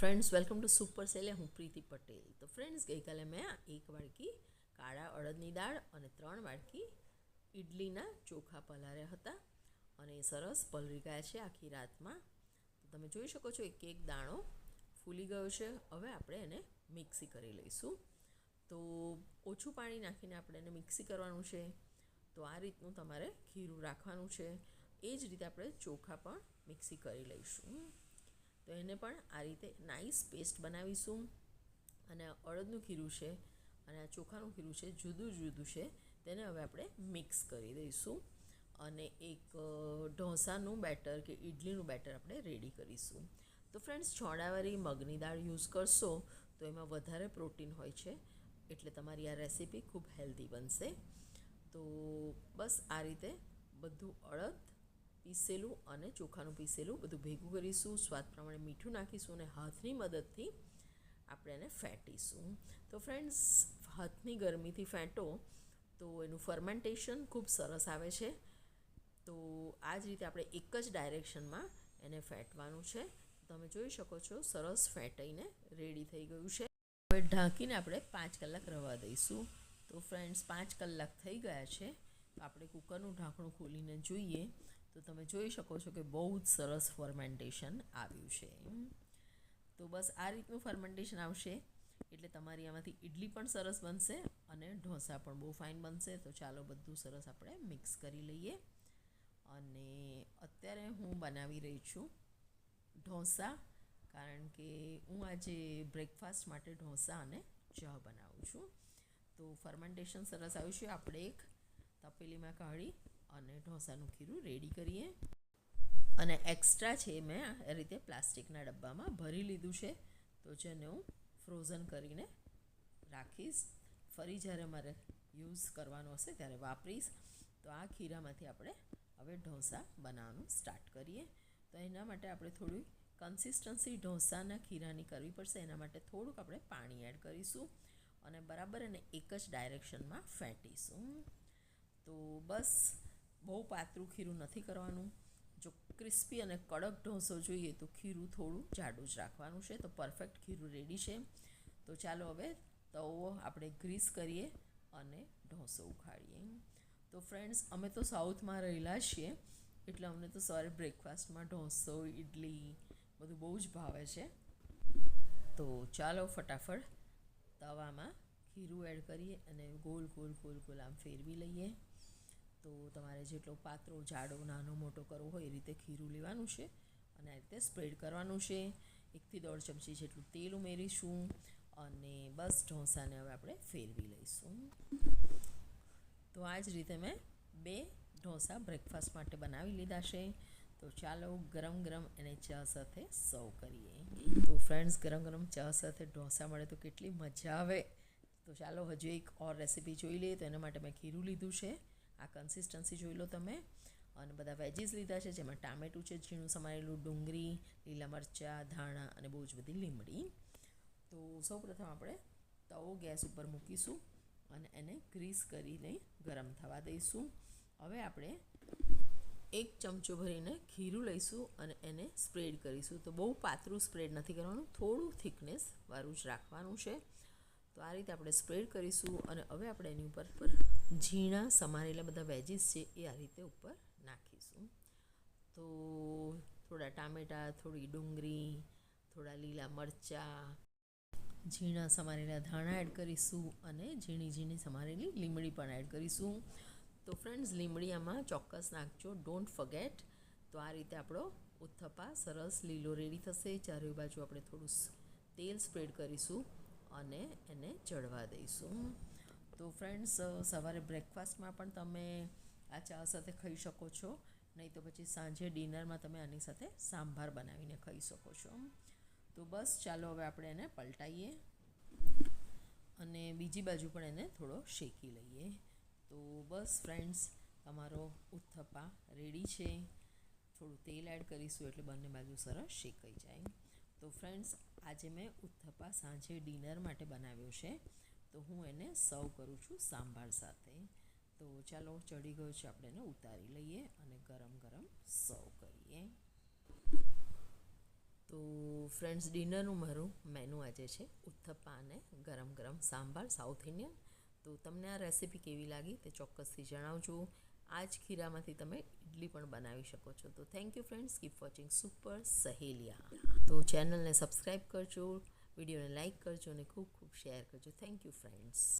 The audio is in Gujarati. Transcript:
ફ્રેન્ડ્સ વેલકમ ટુ સુપર સેલે હું પ્રીતિ પટેલ. તો ફ્રેન્ડ્સ ગઈકાલે મેં એક વાડકી કાળા અડદની દાળ અને ત્રણ વાડકી ઇડલીના ચોખા પલાર્યા હતા અને એ સરસ પલળી ગયા છે આખી રાતમાં. તો તમે જોઈ શકો છો એક એક દાણો ફૂલી ગયો છે. હવે આપણે એને મિક્સી કરી લઈશું. તો ઓછું પાણી નાખીને આપણે એને મિક્સી કરવાનું છે. તો આ રીતનું તમારે ખીરું રાખવાનું છે. એ જ રીતે આપણે ચોખા પણ મિક્સી કરી લઈશું. તો એને પણ આ રીતે નાઇસ પેસ્ટ બનાવીશું. અને અડદનું ખીરું છે અને આ ચોખાનું ખીરું છે, જુદું જુદું છે, તેને હવે આપણે મિક્સ કરી દઈશું. અને એક ઢોસાનું બેટર કે ઇડલીનું બેટર આપણે રેડી કરીશું. તો ફ્રેન્ડ્સ, છોડાવાળી મગની દાળ યુઝ કરશો તો એમાં વધારે પ્રોટીન હોય છે, એટલે તમારી આ રેસીપી ખૂબ હેલ્ધી બનશે. તો બસ આ રીતે બધું અડદ પીસેલું અને ચોખાનું પીસેલું બધું ભેગું કરીશું. સ્વાદ પ્રમાણે મીઠું નાખીશું અને હાથની મદદથી આપણે એને ફેંટીશું. તો ફ્રેન્ડ્સ હાથની ગરમીથી ફેંટો તો એનું ફર્મેન્ટેશન ખૂબ સરસ આવે છે. તો આ જ રીતે આપણે એક જ ડાયરેક્શનમાં એને ફેંટવાનું છે. તમે જોઈ શકો છો, સરસ ફેંટાઈને રેડી થઈ ગયું છે. હવે ઢાંકીને આપણે પાંચ કલાક રવા દઈશું. તો ફ્રેન્ડ્સ પાંચ કલાક થઈ ગયા છે. આપણે કુકરનું ઢાંકણું ખોલીને જોઈએ. તો તમે જોઈ શકો છો કે બહુ જ સરસ ફર્મેન્ટેશન આવ્યું છે. તો બસ આ રીતનું ફર્મેન્ટેશન આવશે, એટલે તમારી આમાંથી ઇડલી પણ સરસ બનશે અને ઢોસા પણ બહુ ફાઇન બનશે. તો ચાલો બધું સરસ આપણે મિક્સ કરી લઈએ. અને અત્યારે હું બનાવી રહી છું ઢોસા, કારણ કે હું આજે બ્રેકફાસ્ટ માટે ઢોસા અને ચા બનાવું છું. તો ફર્મેન્ટેશન સરસ આવ્યું છે. આપણે એક તપેલીમાં કાઢી અને ઢોસાનું ખીરું રેડી કરીએ. અને એક્સ્ટ્રા છે મેં આ રીતે પ્લાસ્ટિકના ડબ્બામાં ભરી લીધું છે. તો જેને હું ફ્રોઝન કરીને રાખીશ. ફરી જ્યારે મારે યુઝ કરવાનો હશે ત્યારે વાપરીશ. તો આ ખીરામાંથી આપણે હવે ઢોસા બનાવવાનું સ્ટાર્ટ કરીએ. તો એના માટે આપણે થોડી કન્સિસ્ટન્સી ઢોસાના ખીરાની કરવી પડશે. એના માટે થોડુંક આપણે પાણી એડ કરીશું અને બરાબર એને એક જ ડાયરેક્શનમાં ફેંટીશું. તો બસ બહુ પાતળું ખીરું નથી કરવાનું. જો ક્રિસ્પી અને કડક ઢોસો જોઈએ તો ખીરું થોડું જાડું જ રાખવાનું છે. તો પરફેક્ટ ખીરું રેડી છે. તો ચાલો હવે તવો આપણે ગ્રીસ કરીએ અને ઢોસો ઉખાડીએ. તો ફ્રેન્ડ્સ, અમે તો સાઉથમાં રહેલા છીએ, એટલે અમને તો સવારે બ્રેકફાસ્ટમાં ઢોસો ઇડલી બધું બહુ જ ભાવે છે. તો ચાલો ફટાફટ તવામાં ખીરું એડ કરીએ અને ગોલ ગોલ ગોલ ગોલ આમ ફેરવી લઈએ. તો તમારે જેટલો પાત્રો જાડો, નાનો, મોટો કરવો હોય એ રીતે ખીરું લેવાનું છે અને આ રીતે સ્પ્રેડ કરવાનું છે. એકથી દોઢ ચમચી જેટલું તેલ ઉમેરીશું અને બસ ઢોસાને હવે આપણે ફેરવી લઈશું. તો આ જ રીતે મેં બે ઢોસા બ્રેકફાસ્ટ માટે બનાવી લીધા છે. તો ચાલો ગરમ ગરમ એને ચા સાથે સર્વ કરીએ. તો ફ્રેન્ડ્સ ગરમ ગરમ ચા સાથે ઢોસા મળે તો કેટલી મજા આવે. તો ચાલો હજુ એક ઓર રેસીપી જોઈ લઈએ તો એના માટે મેં ખીરું લીધું છે. આ કન્સિસ્ટન્સી જોઈ લો તમે. અને બધા વેજીસ લીધા છે, જેમાં ટામેટું છે, ઝીણું સમારેલું ડુંગળી, લીલા મરચાં, ધાણા અને બહુ જ બધી લીમડી. તો સૌપ્રથમ આપણે તવો ગેસ ઉપર મૂકીશું અને એને ગ્રીસ કરીને ગરમ થવા દઈશું. હવે આપણે એક ચમચો ભરીને ખીરું લઈશું અને એને સ્પ્રેડ કરીશું. તો બહુ પાતળું સ્પ્રેડ નથી કરવાનું, થોડું થિકનેસ વાળું જ રાખવાનું છે. તો આ રીતે આપણે સ્પ્રેડ કરીશું અને હવે આપણે એની ઉપર પર ઝીણા સમારેલા બધા વેજીસ છે એ આ રીતે ઉપર નાખીશું. તો થોડા ટામેટાં, થોડી ડુંગળી, થોડા લીલા મરચાં, ઝીણા સમારેલા ધાણા એડ કરીશું અને ઝીણી ઝીણી સમારેલી લીમડી પણ એડ કરીશું. તો ફ્રેન્ડ્સ લીમડી આમાં ચોક્કસ નાખજો. ડોન્ટ ફગેટ તો આ રીતે આપણો ઉથપ્પા સરસ લીલો રેડી થશે. ચારે બાજુ આપણે થોડું તેલ સ્પ્રેડ કરીશું. અને એને ચડવા દઈશું. તો ફ્રેન્ડ્સ સવારે બ્રેકફાસ્ટમાં પણ તમે આ ચા સાથે ખાઈ શકો છો. નહીં તો પછી સાંજે ડિનરમાં તમે આની સાથે સાંભાર બનાવીને ખાઈ શકો છો. તો બસ, ચાલો હવે આપણે એને પલટાઈએ અને બીજી બાજુ પણ એને થોડો શેકી લઈએ. તો બસ ફ્રેન્ડ્સ તમારો ઉથપ્પા રેડી છે. થોડું તેલ એડ કરીશું એટલે બંને બાજુ સરસ શેકાઈ જાય. તો ફ્રેન્ડ્સ આજે મેં ઉત્થપ્પા સાંજે ડિનર માટે બનાવ્યો છે. તો હું એને સર્વ કરું છું સાંભાર સાથે. તો ચાલો ચડી ગયો છે આપણે એને ઉતારી લઈએ અને ગરમ ગરમ સર્વ કરીએ. તો ફ્રેન્ડ્સ ડિનરનું મારું મેનુ આજે છે ઉત્થપ્પા અને ગરમ ગરમ સાંભાર, સાઉથ ઇન્ડિયન. તો તમને આ રેસીપી કેવી લાગી તે ચોક્કસથી જણાવજો. આ જ ખીરામાંથી તમે ઇડલી પણ બનાવી શકો છો. તો thank you friends keep watching super સહેલિયા તો ચેનલને સબસ્ક્રાઈબ કરજો વિડીયોને લાઇક કરજો અને ખૂબ ખૂબ શેર કરજો. Thank you friends